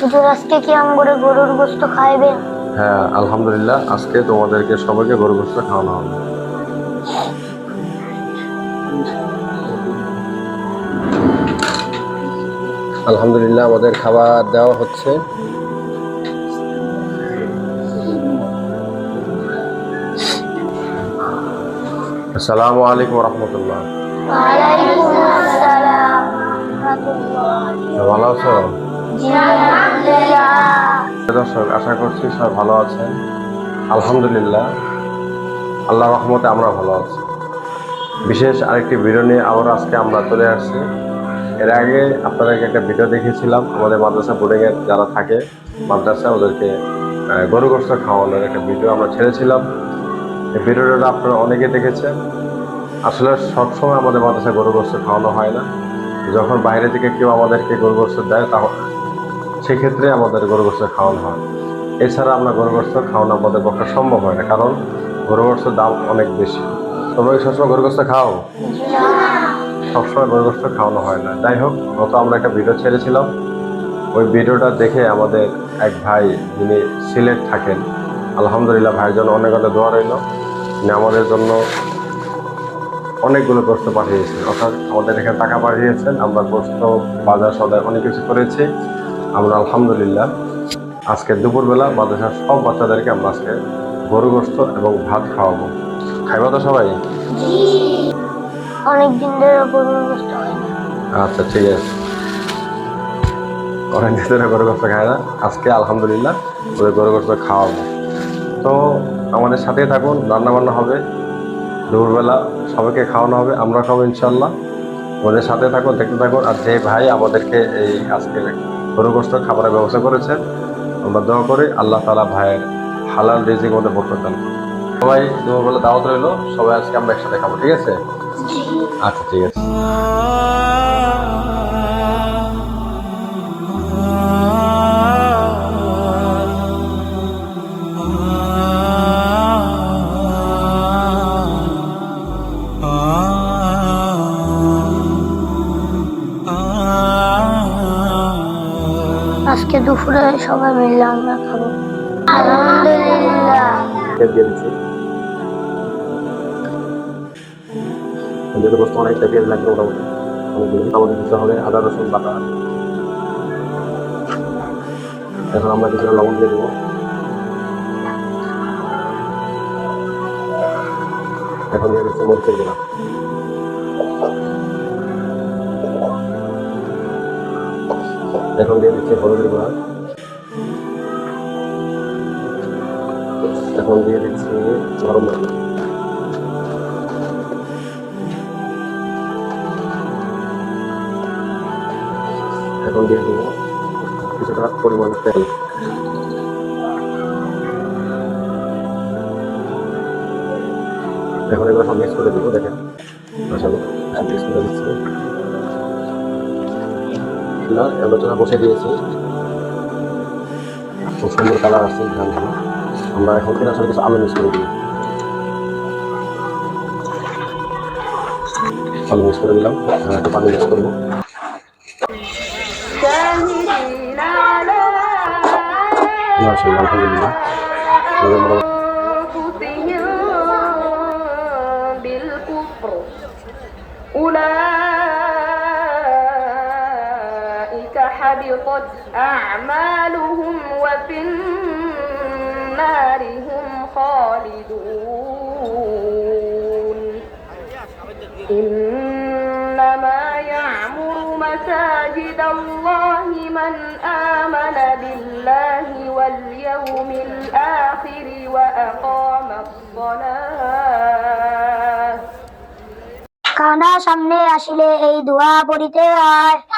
হুজুর আজকে কি আমগরে গরুর গোস্ত খাইবেন? হ্যাঁ আলহামদুলিল্লাহ আজকে তোমাদেরকে সবাইকে গরু গোস্ত খাওয়ানো হবে। আলহামদুলিল্লাহ আমাদের খাবার দেওয়া হচ্ছে। আসসালামু আলাইকুম রহমতুল্লাহ ভালো আছো? দর্শক আশা করছি সবাই ভালো আছেন। আলহামদুলিল্লাহ আল্লাহ রহমতে আমরা ভালো আছি। বিশেষ আরেকটি ভিডিও নিয়ে আবার আজকে আমরা চলে আসছি। এর আগে আপনাদেরকে একটা ভিডিও দেখিয়েছিলাম আমাদের মাদ্রাসা বোর্ডিংয়ের যারা থাকে মাদ্রাসা ওদেরকে আহ, গরু গোস্ত খাওয়ানোর একটা ভিডিও আমরা ছেড়েছিলাম। এই ভিডিওটা আপনারা অনেকে দেখেছেন। আসলে সবসময় আমাদের মাদ্রাসায় গরু গোস্ত খাওয়ানো হয় না। যখন বাইরে থেকে কেউ আমাদেরকে গরু গোস্ত দেয় তখন সেক্ষেত্রে আমাদের গরু গোস্ত খাওয়ানো হয়। এছাড়া আমরা গরু গোস্ত খাওয়ানো আমাদের পক্ষে সম্ভব হয় না, কারণ গরু গোস্তের দাম অনেক বেশি। তোমরা কি সবসময় গরু গোস্ত খাও? সবসময় গরু গোস্ত খাওয়ানো হয় না। যাই হোক, গত আমরা একটা ভিডিও ছেড়েছিলাম। ওই ভিডিওটা দেখে আমাদের এক ভাই, যিনি সিলেট থাকেন, আলহামদুলিল্লাহ ভাইয়ের জন্য অনেক অনেক দোয়া রইল। তিনি আমাদের জন্য অনেকগুলো গোস্ত পাঠিয়েছেন। অর্থাৎ আমাদের এখানে টাকা পাঠিয়েছেন, আমরা গোস্ত, বাজার সদায় অনেক কিছু করেছি। আমরা আলহামদুলিল্লাহ আজকে দুপুরবেলা মাদ্রাসার সব বাচ্চাদেরকে আমরা আজকে গরু গোস্ত এবং ভাত খাওয়াবো। খাইবা তো সবাই? অনেক দিন ধরে না। আচ্ছা ঠিক আছে। অনেক দিন ধরে গরু গোস্ত খায় না। আজকে আলহামদুলিল্লাহ ওদের গরু গোস্ত খাওয়াবো। তো আমাদের সাথেই থাকুন রান্না বান্না হবে। দুপুরবেলা সবাইকে খাওয়ানো হবে আমরা খাব ইনশাল্লাহ ওদের সাথে থাকুন দেখতে থাকুন আর যে ভাই আমাদেরকে এই আজকে গরু গোস্ত খাবারের ব্যবস্থা করেছেন। আমরা দোয়া করি আল্লাহ তালা ভাইয়ের হালাল রেজিক মধ্যে বরকত দান সবাই সবাই দুপুরবেলা দাওয়াত রইল। সবাই আজকে আমরা একসাথে খাব ঠিক আছে? আচ্ছা ঠিক আছে। আজকে দুপুরে সবাই মিলে আমরা খাব। আলহামদুলিল্লাহ। যেহেতু বস্তু অনেকটা পেঁয়াজ লাগবে মোটামুটি। অনেকগুলো আমাদের দিতে হবে আদা, রসুন, বাটা। এখন আমরা কিছুটা লবণ দিয়ে দেবো। এখন দিয়ে মরিচের গুঁড়া। এখন দিয়ে দিচ্ছি হলুদের গুঁড়া এখন দিয়ে দিচ্ছি গরম এখন দিয়ে দিব কিছুটা পরিমাণ তেল। এখন এগুলো সব মিক্স করে দিব, দেখেন। আসলে মিক্স করে দিচ্ছি। আপনার আলোচনা বসে দিয়েছি। খুব সুন্দর কালার আসছে আমরা এখন এর সব কিছু আলু মিক্স করে দিই আলু মিক্স করে দিলাম। একটা পানি মিক্স করব আলহামদুলিল্লাহ حبطت أعمالهم وفي النار هم خالدون إنما يعمر مساجد الله من آمن بالله واليوم الآخر وأقام الصلاة কানা সামনে আসিলে এই দোয়া পড়িতে হয়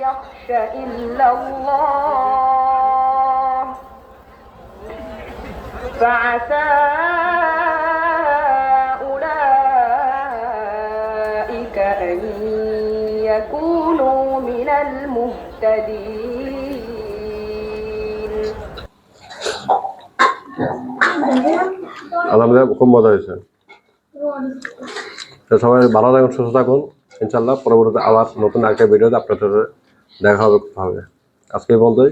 يخش إلا الله فعسى أولئك أن يكونوا من المهتدين আলহামদুলিল্লাহ খুব মজা হয়েছে তো সবাই ভালো থাকুন সুস্থ থাকুন ইনশাল্লাহ পরবর্তীতে আবার নতুন একটা ভিডিওতে আপনাদের দেখা হবে হবে। আজকে পর্যন্তই।